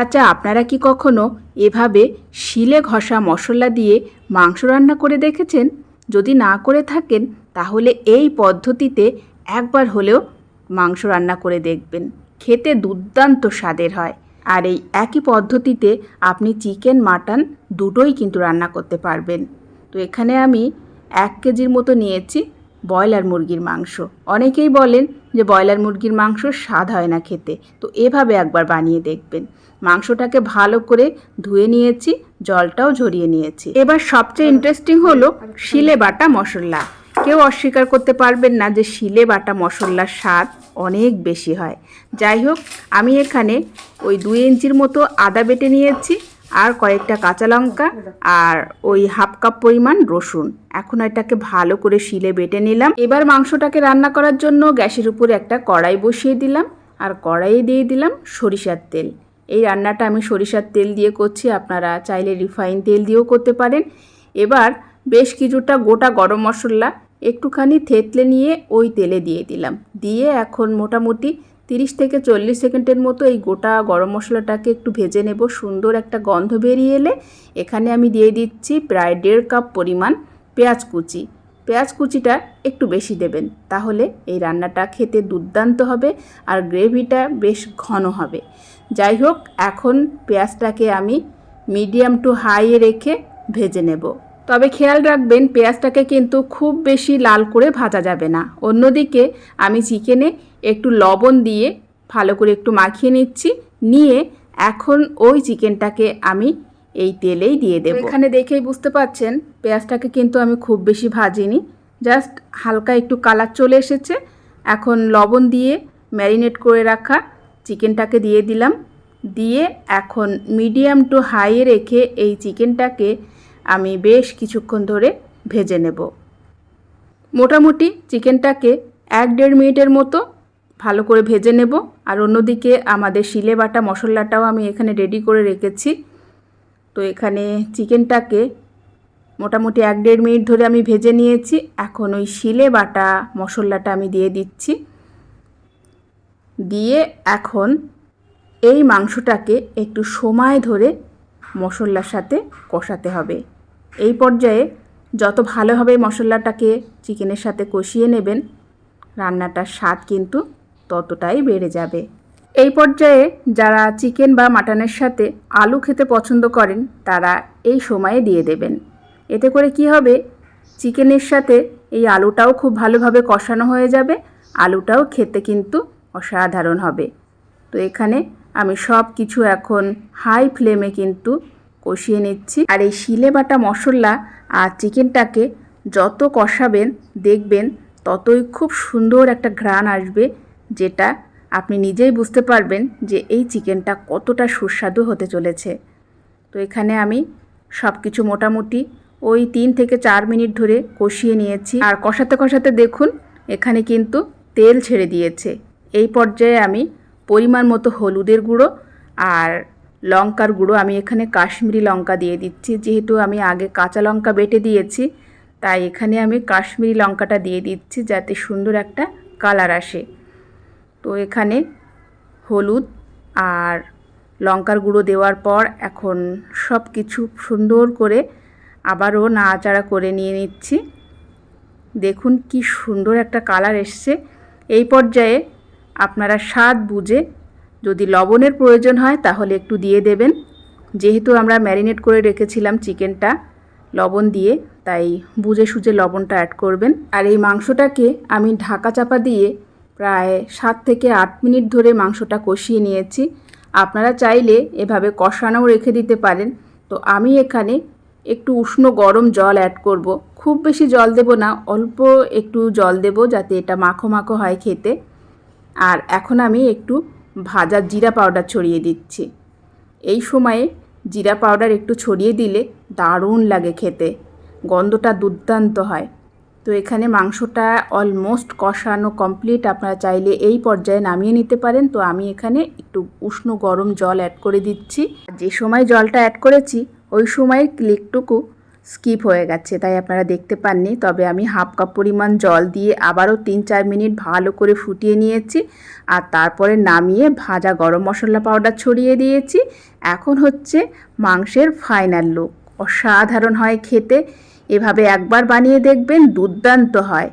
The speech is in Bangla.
আচ্ছা আপনারা কি কখনো এভাবে শিলে ঘষা মশলা দিয়ে মাংস রান্না করে দেখেছেন? যদি না করে থাকেন, তাহলে এই পদ্ধতিতে একবার হলেও মাংস রান্না করে দেখবেন। খেতে দুর্দান্ত স্বাদের হয়। আর এই একই পদ্ধতিতে আপনি চিকেন, মাটন দুটোই কিন্তু রান্না করতে পারবেন। তো এখানে আমি এক কেজির মতো নিয়েছি। ব্রয়লার মুরগির মাংস। অনেকেই বলেন যে ব্রয়লার মুরগির মাংস স্বাদ হয় না খেতে। তো এভাবে একবার বানিয়ে দেখবেন। মাংসটাকে ভালো করে ধুয়ে নিয়েছি, জলটাও ঝরিয়ে নিয়েছি। এবার সবচেয়ে ইন্টারেস্টিং হলো শিলে বাটা মশলা। কেউ অস্বীকার করতে পারবেন না যে শিলে বাটা মশলার স্বাদ অনেক বেশি হয়। যাই হোক, আমি এখানে ওই দুই ইঞ্চির মতো আদা বেটে নিয়েছি। আর কয়েকটা কাঁচা লঙ্কা আর ওই হাফ কাপ পরিমাণ রসুন। এখন এটাকে ভালো করে শিলে বেটে নিলাম। এবার মাংসটাকে রান্না করার জন্য গ্যাসের উপর একটা কড়াই বসিয়ে দিলাম। আর কড়াইয়ে দিয়ে দিলাম সরিষার তেল। এই রান্নাটা আমি সরিষার তেল দিয়ে করছি। আপনারা চাইলে রিফাইন তেল দিয়েও করতে পারেন। এবার বেশ কিছুটা গোটা গরম মশলা একটুখানি থেতলে নিয়ে ওই তেলে দিয়ে দিলাম। দিয়ে এখন মোটামুটি তিরিশ থেকে চল্লিশ সেকেন্ডের মতো এই গোটা গরম মশলাটাকে একটু ভেজে নেব। সুন্দর একটা গন্ধ বেরিয়ে এলে এখানে আমি দিয়ে দিচ্ছি প্রায় দেড় কাপ পরিমাণ পেঁয়াজ কুচি। পেঁয়াজ কুচিটা একটু বেশি দেবেন, তাহলে এই রান্নাটা খেতে দুর্দান্ত হবে আর গ্রেভিটা বেশ ঘন হবে। যাই হোক, এখন পেঁয়াজটাকে আমি মিডিয়াম টু হাইয়ে রেখে ভেজে নেব। তবে খেয়াল রাখবেন পেঁয়াজটাকে কিন্তু খুব বেশি লাল করে ভাজা যাবে না। অন্যদিকে আমি চিকেনে একটু লবণ দিয়ে ভালো করে একটু মাখিয়ে নিচ্ছি। নিয়ে এখন ওই চিকেনটাকে আমি এই তেলেই দিয়ে দেবো। এখানে দেখেই বুঝতে পাচ্ছেন পেঁয়াজটাকে কিন্তু আমি খুব বেশি ভাজিনি। জাস্ট হালকা একটু কালার চলে এসেছে। এখন লবণ দিয়ে ম্যারিনেট করে রাখা চিকেনটাকে দিয়ে দিলাম। দিয়ে এখন মিডিয়াম টু হাইয়ে রেখে এই চিকেনটাকে আমি বেশ কিছুক্ষণ ধরে ভেজে নেব। মোটামুটি চিকেনটাকে এক দেড় মিনিটের মতো ভালো করে ভেজে নেব। আর অন্যদিকে আমাদের শিলে বাটা মশলাটাও আমি এখানে রেডি করে রেখেছি। তো এখানে চিকেনটাকে মোটামুটি এক দেড় মিনিট ধরে আমি ভেজে নিয়েছি। এখন ওই শিলে বাটা মশলাটা আমি দিয়ে দিচ্ছি। দিয়ে এখন এই মাংসটাকে একটু সময় ধরে মশলার সাথে কষাতে হবে। এই পর্যায়ে যত ভালোভাবে মশলাটাকে চিকেনের সাথে কষিয়ে নেবেন, রান্নাটার স্বাদ কিন্তু ততটাই বেড়ে যাবে। এই পর্যায়ে যারা চিকেন বা মাটনের সাথে আলু খেতে পছন্দ করেন, তারা এই সময়ে দিয়ে দেবেন। এতে করে কি হবে? চিকেনের সাথে এই আলুটাও খুব ভালোভাবে কষানো হয়ে যাবে, আলুটাও খেতে কিন্তু অসাধারণ হবে। তো এখানে আমি সব কিছু এখন হাই ফ্লেমে কিন্তু কষিয়ে নিচ্ছি। আর এই শিলে বাটা মশলা আর চিকেনটাকে যত কষাবেন, দেখবেন ততই খুব সুন্দর একটা ঘ্রাণ আসবে, যেটা আপনি নিজেই বুঝতে পারবেন যে এই চিকেনটা কতটা সুস্বাদু হতে চলেছে। তো এখানে আমি সব কিছু মোটামুটি ওই তিন থেকে চার মিনিট ধরে কষিয়ে নিয়েছি। আর কষাতে কষাতে দেখুন, এখানে কিন্তু তেল ছেড়ে দিয়েছে। এই পর্যায়ে আমি পরিমাণ মতো হলুদের গুঁড়ো আর লঙ্কার গুঁড়ো। আমি এখানে কাশ্মীরি লঙ্কা দিয়ে দিচ্ছি। যেহেতু আমি আগে কাঁচা লঙ্কা বেটে দিয়েছি, তাই এখানে আমি কাশ্মীরি লঙ্কাটা দিয়ে দিচ্ছি যাতে সুন্দর একটা কালার আসে। তো এখানে হলুদ আর লঙ্কার গুঁড়ো দেওয়ার পর এখন সব কিছু সুন্দর করে আবারও নাড়াচাড়া করে নিয়ে নিচ্ছি। দেখুন কি সুন্দর একটা কালার এসছে। এই পর্যায়ে আপনারা স্বাদ বুঝে যদি লবণের প্রয়োজন হয় তাহলে একটু দিয়ে দেবেন। যেহেতু আমরা ম্যারিনেট করে রেখেছিলাম চিকেনটা, লবণ দিয়ে, তাই বুঝে সুঝে লবণটা অ্যাড করবেন। আর এই মাংসটাকে আমি ঢাকা চাপা দিয়ে প্রায় সাত থেকে আট মিনিট ধরে মাংসটা কষিয়ে নিয়েছি। আপনারা চাইলে এভাবে কষানোও রেখে দিতে পারেন। তো আমি এখানে একটু উষ্ণ গরম জল অ্যাড করব। খুব বেশি জল দেব না, অল্প একটু জল দেব যাতে এটা মাখো মাখো হয় খেতে। আর এখন আমি একটু ভাজা জিরা পাউডার ছড়িয়ে দিচ্ছি। এই সময়ে জিরা পাউডার একটু ছড়িয়ে দিলে দারুণ লাগে খেতে। গন্ধটা দুর্দান্ত হয়। তো এখানে মাংসটা অলমোস্ট কষানো কমপ্লিট আপনারা চাইলে এই পর্যায়ে নামিয়ে নিতে পারেন। তো আমি এখানে একটু উষ্ণ গরম জল অ্যাড করে দিচ্ছি। যে সময় জলটা অ্যাড করেছি, ওই সময় ক্লিকটুকু স্কিপ হয়ে গেছে, তাই আপনারা দেখতে পাননি। তবে আমি হাফ কাপ পরিমাণ জল দিয়ে আবারও তিন চার মিনিট ভালো করে ফুটিয়ে নিয়েছি আর তারপরে নামিয়ে ভাজা গরম মশলা পাউডার ছড়িয়ে দিয়েছি। এখন হচ্ছে মাংসের ফাইনাল লুক। অসাধারণ হয় খেতে। এভাবে একবার বানিয়ে দেখবেন দুর্দান্ত হয়।